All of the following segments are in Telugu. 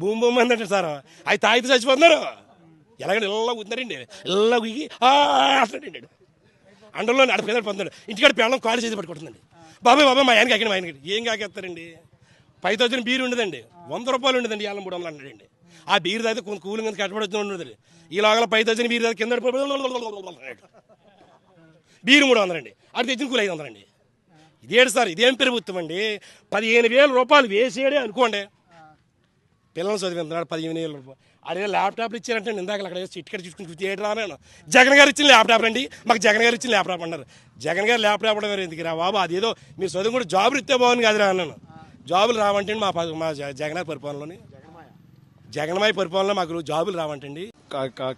భూమి భూమి అందంటే సార్ అవి తాగితే చచ్చిపోతున్నారు. ఎలాగంటే ఇలా కూతున్నారండి ఇలా ఉగి అంటాడండి అండర్లో ఆడ పిల్లలు పొందాడు ఇంటికాడ పిల్లలు కాలు చేసి పట్టుకుంటుందండి. బాబాయ్ బాబాయ్ మా ఆయన కాకండి మా ఆయనకి ఏం కాకేస్తారండి? ఫైవ్ థౌసండ్ బీర్ ఉండదండి. వంద రూపాయలు ఉండదండి ఇవాళ మూడు వందలు అంటాడండి ఆ బీర్ తాగితే కొంత కూలింగ్ అంత కట్టబడి ఉండదు ఈ లోగల ఫైవ్ థౌసండ్ బీర్ కింద బీర్ బీరు మూడు వందలండి. అటు తెచ్చిన కూలి ఐదు వందలండి. ఇదేడు సార్? ఇదేం ప్రభుత్వం అండి? పదిహేను వేల రూపాయలు వేసేడే అనుకోండి. పిల్లలు చదివిస్తున్నాడు పదిహేను వేల రూపాయలు అదే ల్యాప్టాప్లు ఇచ్చారంటే ఇందాక అక్కడ ఇటుకడ చూసుకుని చూసి ఏడు రాను జగన్ గారు ఇచ్చిన ల్యాప్టాప్ అండి మాకు జగన్ గారు ఇచ్చిన ల్యాప్టాప్ అన్నారు. జగన్ గారు ల్యాప్టాప్ అన్నారు ఎందుకు రా బాబు? అదేదో మీరు చదువు కూడా జాబులు ఇస్తే బాగుంది కాదురా అన్నాను. జాబులు రావంటండి మా మా జగన్ పరిపాలనలోని. జగన్మాయ పరిపాలనలో మాకు జాబులు రావంటండి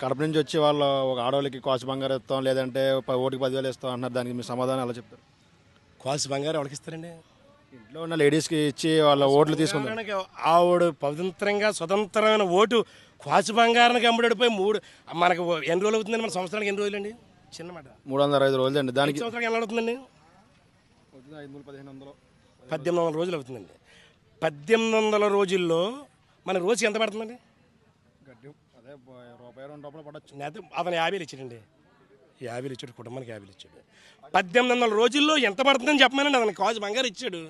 కడప నుంచి వచ్చి వాళ్ళు ఒక ఆడవాళ్ళకి కాసు బంగారం ఇస్తాం లేదంటే ఓటుకి పదివేలు ఇస్తాం అన్నారు. దానికి మీ సమాధానం ఎలా చెప్తారు? కాసు బంగారు ఎవరికి ఇస్తారండి? ఇంట్లో ఉన్న లేడీస్కి ఇచ్చి వాళ్ళ ఓట్లు తీసుకుంటారు. ఆవిడ పవిత్రంగా స్వతంత్రమైన ఓటు క్వాసు బంగారానికి అమ్ముడిపోయి మూడు మనకు ఎన్ని రోజులు అవుతుందండి మన సంవత్సరానికి ఎన్ని రోజులు అండి చిన్న మాట. మూడు వందల అరవై ఐదు రోజులు అండి దానికి సంవత్సరానికి ఎన్ని అవుతుందండి పదిహేను వందలు. పద్దెనిమిది వందల రోజులు అవుతుందండి. పద్దెనిమిది వందల రోజుల్లో మన రోజుకి ఎంత పడుతుందండి? గడ్డి అదే రూపాయి రెండు రూపాయలు పడచ్చు. అతను యాభైలు ఇచ్చాడండి. యాభైలు ఇచ్చాడు కుటుంబానికి యాభైలు ఇచ్చాడు. పద్దెనిమిది వందల రోజుల్లో ఎంత పడుతుందని చెప్పమనండి అతను కాజు బంగారు ఇచ్చాడు.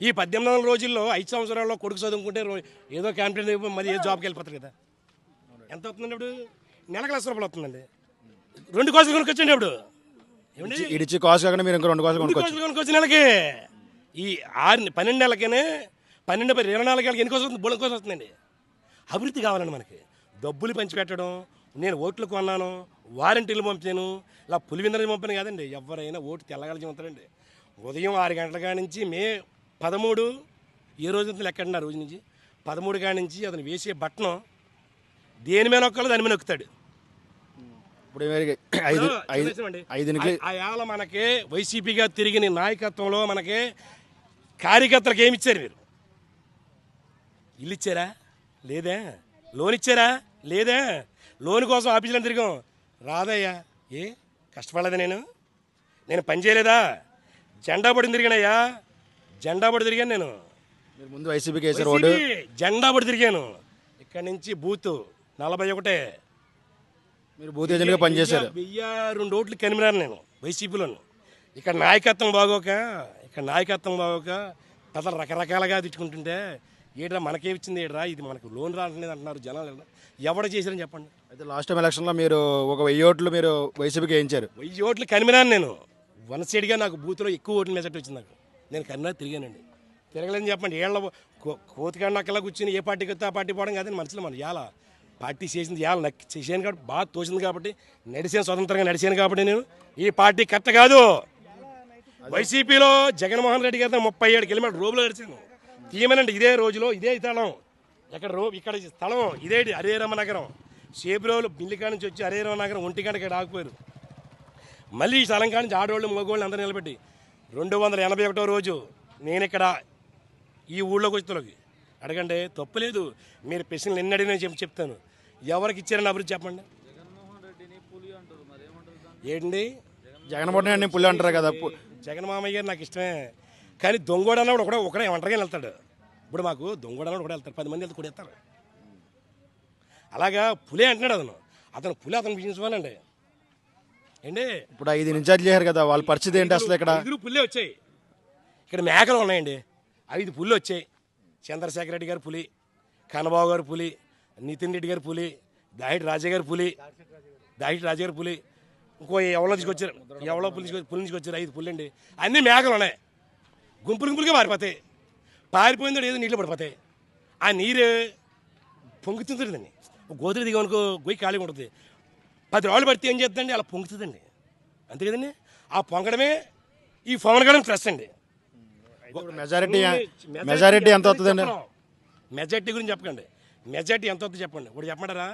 ఈ పద్దెనిమిది వందల రోజుల్లో ఐదు సంవత్సరాల్లో కొడుకు చదువుకుంటే ఏదో క్యాంపెయిన్ అయిపోయి మరి ఏ జాబ్కి వెళ్ళిపోతారు కదా. ఎంత అవుతుందండి ఇప్పుడు? నెలకు లక్ష రూపాయలు అవుతుందండి. రెండు కోసలు కొనుక్కొచ్చండి ఇప్పుడు. ఇడిచి కాసు కాకుండా మీరు ఇంకో రెండు కాసులు కొనుక్కోవచ్చు. కొనుక్కొచ్చిన నెలకి. ఈ ఆరు పన్నెండు నెలలకనే పన్నెండు పది ఇరవై నాలుగు నెలలకి ఎన్ని కోసం వస్తుంది? బుడం కోసం వస్తుందండి. అభివృద్ధి కావాలండి మనకి. డబ్బులు పంచిపెట్టడం నేను ఓట్లు కొన్నాను వారంటీలు పంపాను ఇలా పులివిందరని పంపాను కాదండి. ఎవరైనా ఓటు తెల్లగలిచి ఉంటారండి. ఉదయం ఆరు గంటల కాడి నుంచి మే పదమూడు ఏ రోజు నుంచి లెక్కండి రోజు నుంచి? పదమూడు కాడి నుంచి అతను వేసే బట్టనం దేని మీద నొక్కాలో దాని మీద నొక్కుతాడు. ఇప్పుడు ఆ ఏళ్ళ మనకి వైసీపీగా తిరిగిన నాయకత్వంలో మనకి కార్యకర్తలకు ఏమి ఇచ్చారు మీరు? ఇల్లు ఇచ్చారా? లేదా? లోన్ ఇచ్చారా? లేదా? లోన్ కోసం ఆఫీసులో తిరిగాం? రాదయ్యా. ఏ? కష్టపడలేదా నేను? నేను పని చేయలేదా? జెండా పడి తిరిగానయ్యా జెండా పడి తిరిగాను నేను. మీరు ముందు వైసీపీకి వేసారు ఓటు. జెండా పడి తిరిగాను. ఇక్కడి నుంచి బూత్ నలభై ఒకటే. మీరు బూత్ ఏజెంట్గా పనిచేశారు. వెయ్యి రెండు ఓట్లు కనిమినాను నేను వైసీపీలోను. ఇక్కడ నాయకత్వం బాగోక ఇక్కడ నాయకత్వం బాగోక ప్రజలు రకరకాలుగా తిట్టుకుంటుంటే ఏట్రా మనకే ఇచ్చింది ఏట్రా ఇది మనకు లోన్ రావట్లేదు అంటున్నారు జనాలు ఎవడ చేశారని చెప్పండి. అయితే లాస్ట్ టైం ఎలక్షన్లో మీరు ఒక వెయ్యి ఓట్లు మీరు వైసీపీకి వేయించారు. వెయ్యి ఓట్లు కనిమినాను నేను. వన్ సైడ్గా నాకు బూత్లో ఎక్కువ ఓట్లు మెజార్టీ వచ్చింది నాకు. నేను కన్నా తిరిగానండి. తిరగలేదని చెప్పండి. ఏళ్ళ కోతికాడ నక్కలా కూర్చుని ఏ పార్టీకి వస్తే ఆ పార్టీ పోవడం కాదని మనసులో మనం ఇవాళ పార్టీ చేసింది ఇవాళ నక్కి చేసాను కాబట్టి బాగా తోచింది కాబట్టి నడిచాను స్వతంత్రంగా నడిచాను కాబట్టి నేను ఈ పార్టీ కరెక్ట్ కాదు. వైసీపీలో జగన్మోహన్ రెడ్డి గారితో ముప్పై ఏడు కిలోమీటర్ రోడ్లో నడిచాను తీయమనండి ఇదే రోజులో ఇదే స్థలం. ఇక్కడ రో ఇక్కడ స్థలం ఇదే హరేరామ నగరం. సేపురోలు బిల్లికాడ నుంచి వచ్చి హరేరామ నగరం ఒంటిగంట ఇక్కడ ఆగిపోయారు. మళ్ళీ ఈ స్థలం కాడి నుంచి ఆడవాళ్ళు మగవాళ్ళు అందరూ నిలబెట్టి రెండు వందల ఎనభై ఒకటో రోజు నేను ఇక్కడ ఈ ఊళ్ళోకి వచ్చేలోకి అడగండి తప్పులేదు మీరు ప్రశ్నలు ఎన్ని అడిగినా చెప్పి చెప్తాను. ఎవరికి ఇచ్చారని అభివృద్ధి చెప్పండి. ఏంటి? జగన్మోహన్ రెడ్డి పుల్లి అంటారు కదా పు- జగన్ మామయ్య గారు నాకు ఇష్టమే. కానీ దొంగోడు అన్నప్పుడు ఒకడే ఒకడే ఒంటరిగా వెళ్తాడు. ఇప్పుడు మాకు దొంగోడు అన్నప్పుడు కూడా వెళ్తారు పది మంది వెళ్తే కొడేస్తారు. అలాగా పులే అంటున్నాడు అతను. అతను పులి అతను పిలిపించుకోవాలండి ఏంటి? ఇప్పుడు ఐదు ఇన్ఛార్జ్ చేశారు కదా వాళ్ళ పరిస్థితి ఏంటి అసలు ఇక్కడ? ఐదుగురు పుల్లే వచ్చాయి. ఇక్కడ మేకలు ఉన్నాయండి. ఐదు పుల్లు వచ్చాయి. చంద్రశేఖర రెడ్డి గారు పులి కన్నబాబు గారు పులి నితిన్ రెడ్డి గారు పులి దాయిటి రాజా గారు పులి దాయిటి రాజా గారు పులి. ఇంకో ఎవరో తీసుకొచ్చారు ఎవరో పులి పులి తీసుకొచ్చారు ఐదు పుల్లు అండి అన్ని మేకలు ఉన్నాయి. గుంపులు గుంపులుగా మారిపోతాయి. పారిపోయిందో ఏదో నీళ్ళు పడిపోతాయి. ఆ నీరు పొంగుతుందండి గోతులు దిగనుకో గొయ్యి ఖాళీగా ఉంటుంది. పది రోజులు పడితే ఏం చేద్దండి? అలా పొంగుతుందండి. అంతే కదండి? ఆ పొంగడమే ఈ పొంగడం ప్రెస్ అండి. మెజారిటీ మెజారిటీ ఎంత వస్తుందండి? మెజార్టీ గురించి చెప్పకండి. మెజార్టీ ఎంత వస్తుంది చెప్పండి. ఇప్పుడు చెప్పమంటారా?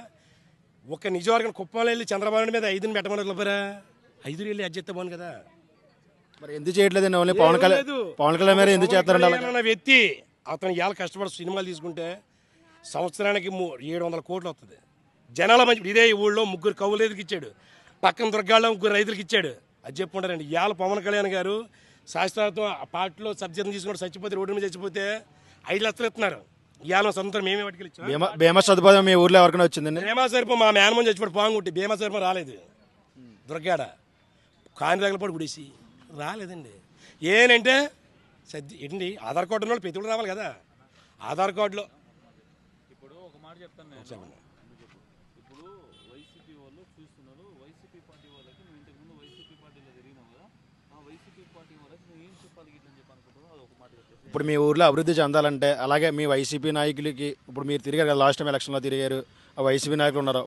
ఒక నిజవర్గం కుప్పంలో వెళ్ళి చంద్రబాబు మీద ఐదుని పెట్టమని వెళ్ళిపోయారా ఐదుని వెళ్ళి అజ్జెత్తే బాగుంది కదా. మరి ఎందుకు చేయట్లేదండి ఓన్లీ పవన్ కళ్యాణ్. పవన్ కళ్యాణ్ మీద ఎందుకు చేస్తారండి వ్యక్తి అతను ఇవాళ కష్టపడి సినిమాలు తీసుకుంటే సంవత్సరానికి ఏడు వందల కోట్లు వస్తుంది జనాల మంచి ఇదే ఈ ఊళ్ళో ముగ్గురు కవులేదుకి ఇచ్చాడు. పక్కన దుర్గాల్లో ముగ్గురు రైతులకు ఇచ్చాడు. అది చెప్పుకుంటారండి. ఇవాళ పవన్ కళ్యాణ్ గారు శాస్త్రాలతో ఆ పార్టీలో సబ్జెక్ట్ తీసుకుంటే చచ్చిపోతే రోడ్డు మీద చచ్చిపోతే ఐదు లక్షలు ఇస్తున్నారు. ఇవాళ సొంతం మేమే పట్టుకెళ్ళి బీమా బీమా సదుపాయం మీ ఊర్లో ఎవరికైనా వచ్చిందండి? బీమా సరిపో మా మేనమని చచ్చిపోయి కొట్టి బీమా సరిపో రాలేదు. దుర్గాడ కాని రగలపాటు గుడిసి. రాలేదండి. ఏనంటే సద్ది ఏంటి ఆధార్ కార్డు ఉన్న వాళ్ళు ప్రతి రావాలి కదా. ఆధార్ కార్డులో ఇప్పుడు ఒక మాట చెప్తాను నేను చెప్పండి ఇప్పుడు వైసీపీ వాళ్ళు చూస్తున్నారు వైసీపీ పార్టీ వాళ్ళకి నువ్వు ఇంతకుముందు వైసీపీ పార్టీలో తిరిగినావు కదా ఆ వైసీపీ పార్టీ వాళ్ళకి నువ్వు ఏం చెప్పాలి ఇట్లా చెప్పి అనుకుంటున్నావు అది ఒక మాట చెప్పేసి. ఇప్పుడు మీ ఊర్లో అభివృద్ధి చెందాలంటే అలాగే మీ వైసీపీ నాయకులకి ఇప్పుడు మీరు తిరిగారు కదా లాస్ట్ టైం ఎలక్షన్లో తిరిగారు ఆ వైసీపీ నాయకులు ఉన్నారు?